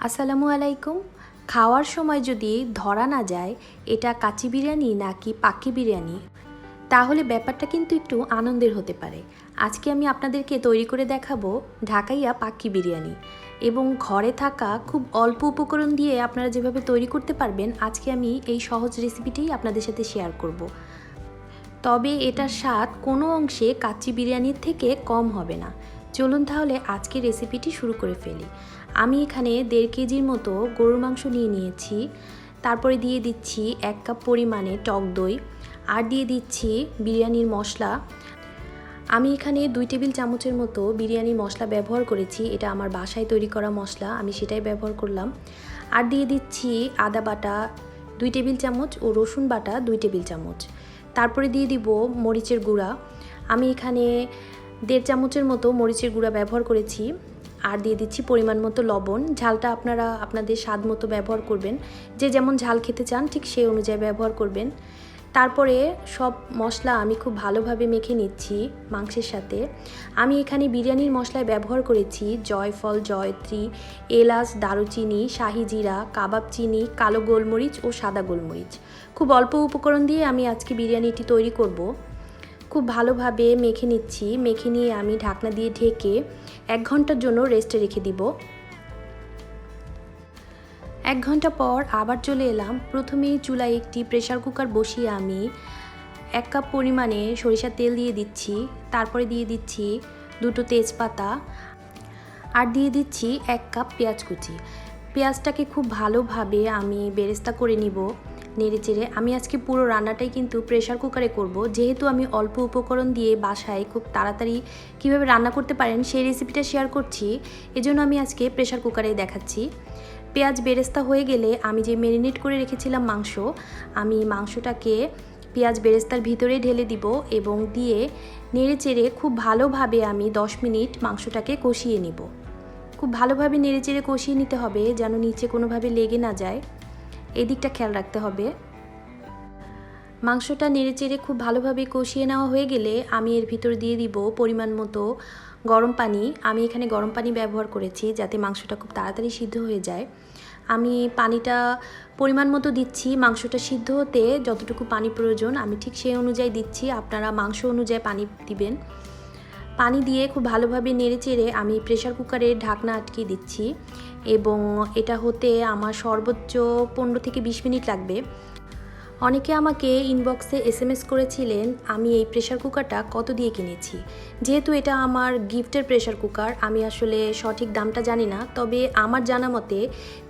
আসসালামু আলাইকুম। খাওয়ার সময় যদি ধরা না যায়, এটা কাচি বিরিয়ানি নাকি পাকি বিরিয়ানি? তাহলে ব্যাপারটা কিন্তু একটু আনন্দের হতে পারে। আজকে আমি আপনাদেরকে তৈরি করে দেখাবো ঢাকাইয়া পাক্কি বিরিয়ানি। এবং ঘরে থাকা খুব অল্প উপকরণ দিয়ে আপনারা যেভাবে তৈরি করতে পারবেন, আজকে আমি এই সহজ রেসিপিটাই আপনাদের সাথে শেয়ার করব। তবে এটার স্বাদ কোনো অংশে কাচ্চি বিরিয়ানির থেকে কম হবে না। চলুন তাহলে আজকে রেসিপিটি শুরু করে ফেলি। আমি এখানে দেড় কেজির মতো গরুর মাংস নিয়ে নিয়েছি। তারপরে দিয়ে দিচ্ছি এক কাপ পরিমাণে টক দই আর দিয়ে দিচ্ছি বিরিয়ানির মশলা। আমি এখানে দুই টেবিল চামচের মতো বিরিয়ানির মশলা ব্যবহার করেছি। এটা আমার বাসায় তৈরি করা মশলা, আমি সেটাই ব্যবহার করলাম। আর দিয়ে দিচ্ছি আদা বাটা দুই টেবিল চামচ ও রসুন বাটা দুই টেবিল চামচ। তারপরে দিয়ে দিব মরিচের গুঁড়া। আমি এখানে দেড় চামচের মতো মরিচের গুঁড়া ব্যবহার করেছি। আর দিয়ে দিচ্ছি পরিমাণ মতো লবণ। ঝালটা আপনারা আপনাদের স্বাদ মতো ব্যবহার করবেন। যে যেমন ঝাল খেতে চান, ঠিক সেই অনুযায়ী ব্যবহার করবেন। তারপরে সব মশলা আমি খুব ভালোভাবে মেখে নিচ্ছি মাংসের সাথে। আমি এখানে বিরিয়ানির মশলায় ব্যবহার করেছি জয়ফল, জয়ত্রী, এলাচ, দারুচিনি, শাহি জিরা, কাবাব চিনি, কালো গোলমরিচ ও সাদা গোলমরিচ। খুব অল্প উপকরণ দিয়ে আমি আজকে বিরিয়ানিটি তৈরি করব। খুব ভালোভাবে মেখে নিচ্ছি। মেখে নিয়ে আমি ঢাকনা দিয়ে ঢেকে এক ঘণ্টার জন্য রেস্টে রেখে দিব। এক ঘণ্টা পর আবার চলে এলাম। প্রথমেই চুলায় একটি প্রেশার কুকার বসিয়ে আমি এক কাপ পরিমাণে সরিষার তেল দিয়ে দিচ্ছি। তারপরে দিয়ে দিচ্ছি দুটো তেজপাতা আর দিয়ে দিচ্ছি এক কাপ পেঁয়াজ কুচি। পেঁয়াজটাকে খুব ভালোভাবে আমি বেরেস্তা করে নিব। নেড়ে চেড়ে আমি আজকে পুরো রান্নাটাই কিন্তু প্রেশার কুকারে করব। যেহেতু আমি অল্প উপকরণ দিয়ে বাসায় খুব তাড়াতাড়ি কীভাবে রান্না করতে পারেন সেই রেসিপিটা শেয়ার করছি। এজন্য আমি আজকে প্রেশার কুকারে দেখাচ্ছি। পেঁয়াজ বেরেস্তা হয়ে গেলে আমি যে ম্যারিনেট করে রেখেছিলাম মাংস, আমি মাংসটাকে পেঁয়াজ বেরেস্তার ভিতরে ঢেলে দিব এবং দিয়ে নেড়ে চেড়ে খুব ভালোভাবে আমি 10 মিনিট মাংসটাকে কষিয়ে নিব। খুব ভালোভাবে নেড়ে চেড়ে কষিয়ে নিতে হবে যেন নিচে কোনোভাবে লেগে না যায়। এদিকটা খেয়াল রাখতে হবে। মাংসটা নেড়ে চেড়ে খুব ভালোভাবে কষিয়ে নেওয়া হয়ে গেলে আমি এর ভিতর দিয়ে দিব পরিমাণ মতো গরম পানি। আমি এখানে গরম পানি ব্যবহার করেছি যাতে মাংসটা খুব তাড়াতাড়ি সিদ্ধ হয়ে যায়। আমি পানিটা পরিমাণ মতো দিচ্ছি, মাংসটা সিদ্ধ হতে যতটুকু পানি প্রয়োজন আমি ঠিক সেই অনুযায়ী দিচ্ছি। আপনারা মাংস অনুযায়ী পানি দিবেন। পানি দিয়ে খুব ভালোভাবে নেড়ে চেড়ে আমি প্রেশার কুকারে ঢাকনা আটকে দিচ্ছি এবং এটা হতে আমার সর্বোচ্চ পনেরো থেকে বিশ মিনিট লাগবে। অনেকে আমাকে ইনবক্সে এস এম এস করেছিলেন, আমি এই প্রেশার কুকারটা কত দিয়ে কিনেছি? যেহেতু এটা আমার গিফটের প্রেশার কুকার আমি আসলে সঠিক দামটা জানি না, তবে আমার জানা মতে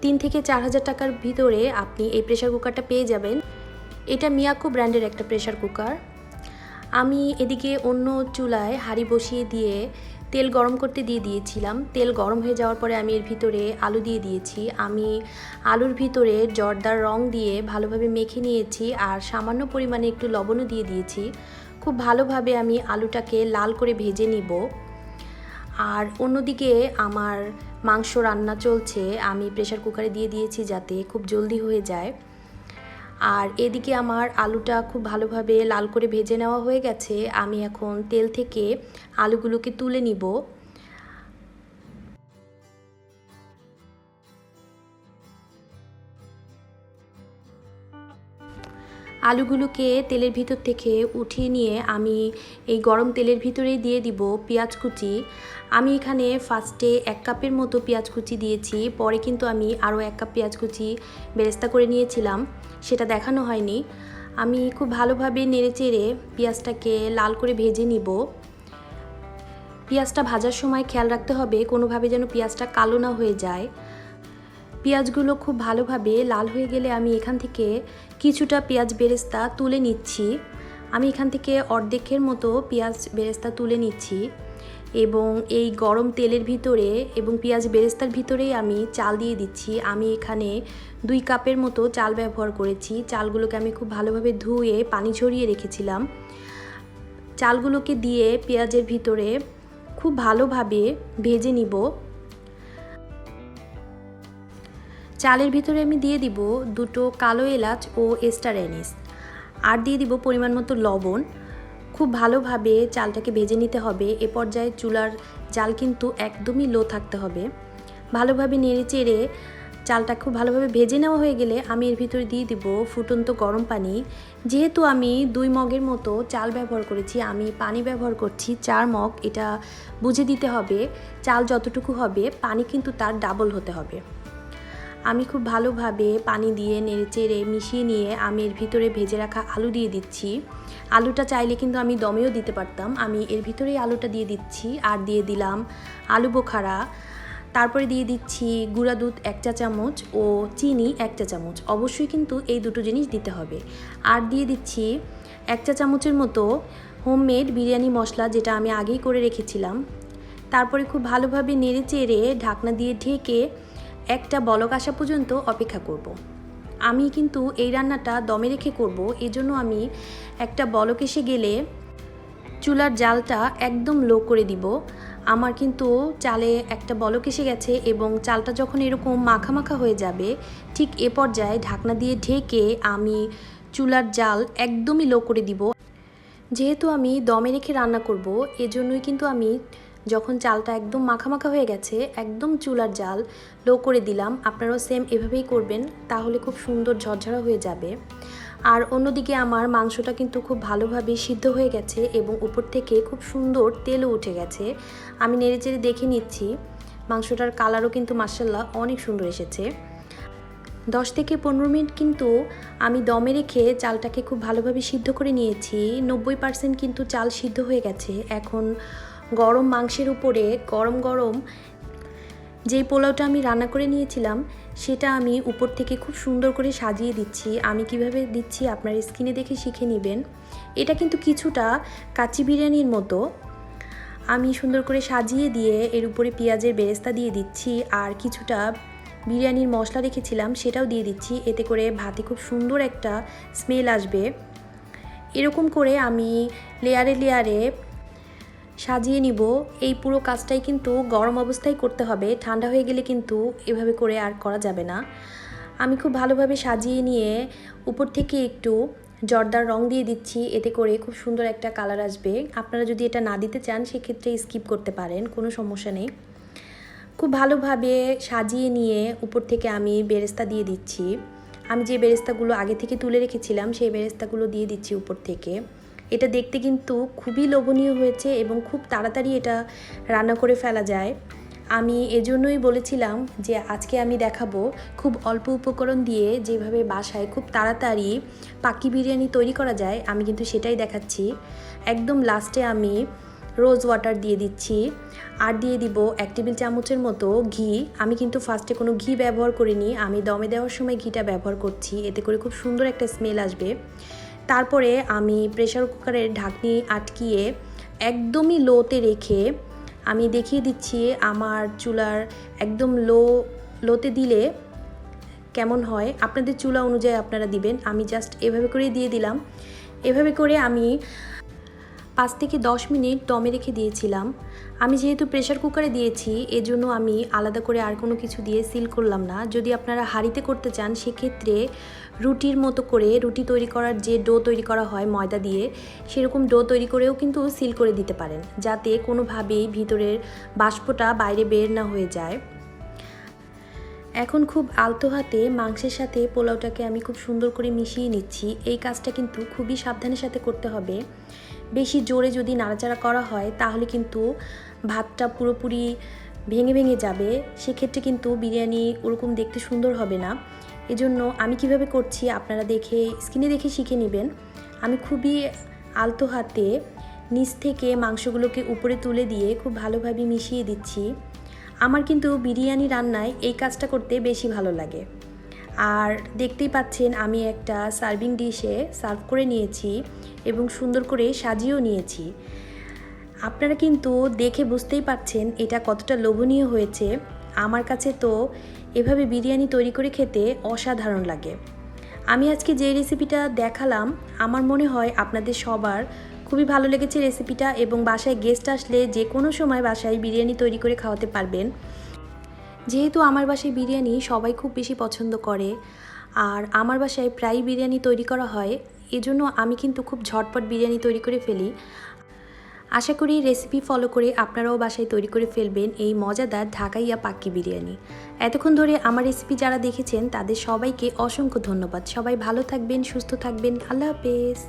তিন থেকে চার হাজার টাকার ভিতরে আপনি এই প্রেশার কুকারটা পেয়ে যাবেন। এটা মিয়াকো ব্র্যান্ডের একটা প্রেশার কুকার আমি এদিকে অন্য চুলায় হাঁড়ি বসিয়ে দিয়ে তেল গরম করতে দিয়ে দিয়েছিলাম। তেল গরম হয়ে যাওয়ার পরে আমি এর ভিতরে আলু দিয়ে দিয়েছি। আমি আলুর ভিতরে জর্দার রং দিয়ে ভালোভাবে মেখে নিয়েছি আর সামান্য পরিমাণে একটু লবণও দিয়ে দিয়েছি। খুব ভালোভাবে আমি আলুটাকে লাল করে ভেজে নিব। আর অন্যদিকে আমার মাংস রান্না চলছে। আমি প্রেশার কুকারে দিয়ে দিয়েছি যাতে খুব জলদি হয়ে যায়। আর এদিকে আমার আলুটা খুব ভালোভাবে লাল করে ভেজে নেওয়া হয়ে গেছে, আমি এখন তেল থেকে আলুগুলোকে তুলে নিব। আলুগুলোকে তেলের ভিতর থেকে উঠিয়ে নিয়ে আমি এই গরম তেলের ভিতরেই দিয়ে দিব পেঁয়াজ কুচি। আমি এখানে ফার্স্টে এক কাপের মতো পেঁয়াজ কুচি দিয়েছি, পরে কিন্তু আমি আরও এক কাপ পেঁয়াজ কুচি বেরেস্তা করে নিয়েছিলাম, সেটা দেখানো হয়নি। আমি খুব ভালোভাবে নেড়ে চেড়ে পেঁয়াজটাকে লাল করে ভেজে নিব। পেঁয়াজটা ভাজার সময় খেয়াল রাখতে হবে কোনোভাবে যেন পেঁয়াজটা কালো না হয়ে যায়। পেঁয়াজগুলো খুব ভালোভাবে লাল হয়ে গেলে আমি এখান থেকে কিছুটা পেঁয়াজ বেরেস্তা তুলে নিচ্ছি। আমি এখান থেকে অর্ধেকের মতো পেঁয়াজ বেরেস্তা তুলে নিচ্ছি এবং এই গরম তেলের ভিতরে এবং পেঁয়াজ বেরেস্তার ভিতরেই আমি চাল দিয়ে দিচ্ছি। আমি এখানে দুই কাপের মতো চাল ব্যবহার করেছি। চালগুলোকে আমি খুব ভালোভাবে ধুয়ে পানি ঝরিয়ে রেখেছিলাম। চালগুলোকে দিয়ে পেঁয়াজের ভিতরে খুব ভালোভাবে ভেজে নিব। চালের ভিতরে আমি দিয়ে দিব দুটো কালো এলাচ ও এস্টার অ্যানিস। আর দিয়ে দিব পরিমাণ মতো লবণ। খুব ভালোভাবে চালটাকে ভেজে নিতে হবে। এ পর্যায়ে চুলার জাল কিন্তু একদমই লো থাকতে হবে। ভালোভাবে নেড়ে চেড়ে চালটা খুব ভালোভাবে ভেজে নেওয়া হয়ে গেলে আমি এর ভিতরে দিয়ে দিব ফুটন্ত গরম পানি। যেহেতু আমি দুই মগের মতো চাল ব্যবহার করেছি, আমি পানি ব্যবহার করছি, চার মগ, এটা বুঝে দিতে হবে। চাল যতটুকু হবে, পানি কিন্তু তার ডাবল হতে হবে। আমি খুব ভালোভাবে পানি দিয়ে নেড়ে চেড়ে মিশিয়ে নিয়ে আমি এর ভিতরে ভেজে রাখা আলু দিয়ে দিচ্ছি। আলুটা চাইলে কিন্তু আমি দমেও দিতে পারতাম। আমি এর ভিতরেই আলুটা দিয়ে দিচ্ছি আর দিয়ে দিলাম আলু বোখারা। তারপরে দিয়ে দিচ্ছি গুঁড়া দুধ এক চা চামচ ও চিনি এক চা চামচ। অবশ্যই কিন্তু এই দুটো জিনিস দিতে হবে। আর দিয়ে দিচ্ছি এক চা চামচের মতো হোমমেড বিরিয়ানি মশলা যেটা আমি আগেই করে রেখেছিলাম। তারপরে খুব ভালোভাবে নেড়ে চেড়ে ঢাকনা দিয়ে ঢেকে একটা বলক আসা পর্যন্ত অপেক্ষা করব। আমি কিন্তু এই রান্নাটা দমে রেখে করব, এজন্য আমি একটা বলক এসে গেলে চুলার জালটা একদম লো করে দিব আমার কিন্তু চালে একটা বলক এসে গেছে এবং চালটা যখন এরকম মাখা মাখা হয়ে যাবে, ঠিক এ পর্যায়ে ঢাকনা দিয়ে ঢেকে আমি চুলার জাল একদমই লো করে দিব যেহেতু আমি দমে রেখে রান্না করব, এজন্যই কিন্তু আমি যখন চালটা একদম মাখা মাখা হয়ে গেছে, একদম চুলার জাল, লো করে দিলাম, আপনারাও সেম এভাবেই করবেন, তাহলে খুব সুন্দর ঝরঝরা হয়ে যাবে। আর অন্যদিকে আমার মাংসটা কিন্তু খুব ভালোভাবে সিদ্ধ হয়ে গেছে এবং উপর থেকে খুব সুন্দর তেলও উঠে গেছে। আমি নেড়ে চেড়ে দেখে নিচ্ছি, মাংসটার কালারও কিন্তু মার্শাল্লাহ অনেক সুন্দর এসেছে। দশ থেকে পনেরো মিনিট কিন্তু আমি দমে রেখে চালটাকে খুব ভালোভাবে সিদ্ধ করে নিয়েছি। নব্বই পার্সেন্ট কিন্তু চাল সিদ্ধ হয়ে গেছে। এখন গরম মাংসের উপরে গরম গরম যেই পোলাওটা আমি রান্না করে নিয়েছিলাম, সেটা আমি উপর থেকে খুব সুন্দর করে সাজিয়ে দিচ্ছি। আমি কীভাবে দিচ্ছি আপনার স্কিনে দেখে শিখে নেবেন। এটা কিন্তু কিছুটা কাচি বিরিয়ানির মতো। আমি সুন্দর করে সাজিয়ে দিয়ে এর উপরে পেঁয়াজের বেরেস্তা দিয়ে দিচ্ছি আর কিছুটা বিরিয়ানির মশলা রেখেছিলাম, সেটাও দিয়ে দিচ্ছি। এতে করে ভাতে খুব সুন্দর একটা স্মেল আসবে। এরকম করে আমি লেয়ারে লেয়ারে সাজিয়ে নিব। এই পুরো কাজটাই কিন্তু গরম অবস্থায় করতে হবে। ঠান্ডা হয়ে গেলে কিন্তু এভাবে করে আর করা যাবে না। আমি খুব ভালোভাবে সাজিয়ে নিয়ে উপর থেকে একটু জর্দার রং দিয়ে দিচ্ছি। এতে করে খুব সুন্দর একটা কালার আসবে। আপনারা যদি এটা না দিতে চান, সেক্ষেত্রে স্কিপ করতে পারেন, কোনো সমস্যা নেই। খুব ভালোভাবে সাজিয়ে নিয়ে উপর থেকে আমি বেরেস্তা দিয়ে দিচ্ছি। আমি যে বেরেস্তাগুলো আগে থেকে তুলে রেখেছিলাম, সেই বেরেস্তাগুলো দিয়ে দিচ্ছি উপর থেকে। এটা দেখতে কিন্তু খুবই লোভনীয় হয়েছে এবং খুব তাড়াতাড়ি এটা রান্না করে ফেলা যায়। আমি এজন্যই বলেছিলাম যে আজকে আমি দেখাবো খুব অল্প উপকরণ দিয়ে যেভাবে বাসায় খুব তাড়াতাড়ি পাকি বিরিয়ানি তৈরি করা যায়, আমি কিন্তু সেটাই দেখাচ্ছি। একদম লাস্টে আমি রোজ ওয়াটার দিয়ে দিচ্ছি আর দিয়ে দিব এক টেবিল চামচের মতো ঘি। আমি কিন্তু ফার্স্টে কোনো ঘি ব্যবহার করিনি, আমি দমে দেওয়ার সময় ঘিটা ব্যবহার করছি, এতে করে খুব সুন্দর একটা স্মেল আসবে। তারপরে আমি প্রেশার কুকারের ঢাকনি আটকিয়ে একদমই লোতে রেখে আমি দেখিয়ে দিচ্ছি আমার চুলার একদম লো লোতে দিলে কেমন হয়। আপনাদের চুলা অনুযায়ী আপনারা দিবেন। আমি জাস্ট এভাবে করেই দিয়ে দিলাম। এভাবে করে আমি পাঁচ থেকে দশ মিনিট দমে রেখে দিয়েছিলাম। আমি যেহেতু প্রেশার কুকারে দিয়েছি, এজন্য আমি আলাদা করে আর কোনো কিছু দিয়ে সিল করলাম না। যদি আপনারা হাঁড়িতে করতে চান, সেক্ষেত্রে রুটির মতো করে রুটি তৈরি করার যে ডো তৈরি করা হয় ময়দা দিয়ে, সেরকম ডো তৈরি করেও কিন্তু সিল করে দিতে পারেন, যাতে কোনোভাবেই ভিতরের বাষ্পটা বাইরে বের না হয়ে যায়। এখন খুব আলতো হাতে মাংসের সাথে পোলাওটাকে আমি খুব সুন্দর করে মিশিয়ে নিচ্ছি। এই কাজটা কিন্তু খুবই সাবধানের সাথে করতে হবে। বেশি জোরে যদি নাড়াচাড়া করা হয়, তাহলে কিন্তু ভাতটা পুরোপুরি ভেঙে ভেঙে যাবে। সেক্ষেত্রে কিন্তু বিরিয়ানি ওরকম দেখতে সুন্দর হবে না। এজন্য আমি কীভাবে করছি আপনারা দেখে, স্ক্রিনে দেখে শিখে নেবেন। আমি খুবই আলতো হাতে নিচ থেকে মাংসগুলোকে উপরে তুলে দিয়ে খুব ভালোভাবে মিশিয়ে দিচ্ছি। আমার কিন্তু বিরিয়ানি রান্নায় এই কাজটা করতে বেশি ভালো লাগে। আর দেখতেই পাচ্ছেন আমি একটা সার্ভিং ডিশে সার্ভ করে নিয়েছি এবং সুন্দর করে সাজিয়েও নিয়েছি। আপনারা কিন্তু দেখে বুঝতেই পাচ্ছেন এটা কতটা লোভনীয় হয়েছে। আমার কাছে তো এভাবে বিরিয়ানি তৈরি করে খেতে অসাধারণ লাগে। আমি আজকে যে রেসিপিটা দেখালাম, আমার মনে হয় আপনাদের সবার খুবই ভালো লেগেছে রেসিপিটা এবং বাসায় গেস্ট আসলে যে কোনো সময় বাসায় বিরিয়ানি তৈরি করে খাওয়াতে পারবেন। যেহেতু আমার বাসায় বিরিয়ানি সবাই খুব বেশি পছন্দ করে, আর আমার বাসায় প্রায় বিরিয়ানি তৈরি করা হয়, এজন্য আমি কিন্তু খুব ঝটপট বিরিয়ানি তৈরি করে ফেলি। আশা করি রেসিপি ফলো করে আপনারাও বাসায় তৈরি করে ফেলবেন এই মজাদার ঢাকাইয়া পাক্কি বিরিয়ানি। এতক্ষণ ধরে আমার রেসিপি যারা দেখেছেন, তাদের সবাইকে অসংখ্য ধন্যবাদ। সবাই ভালো থাকবেন, সুস্থ থাকবেন। আল্লাহ হাফেজ।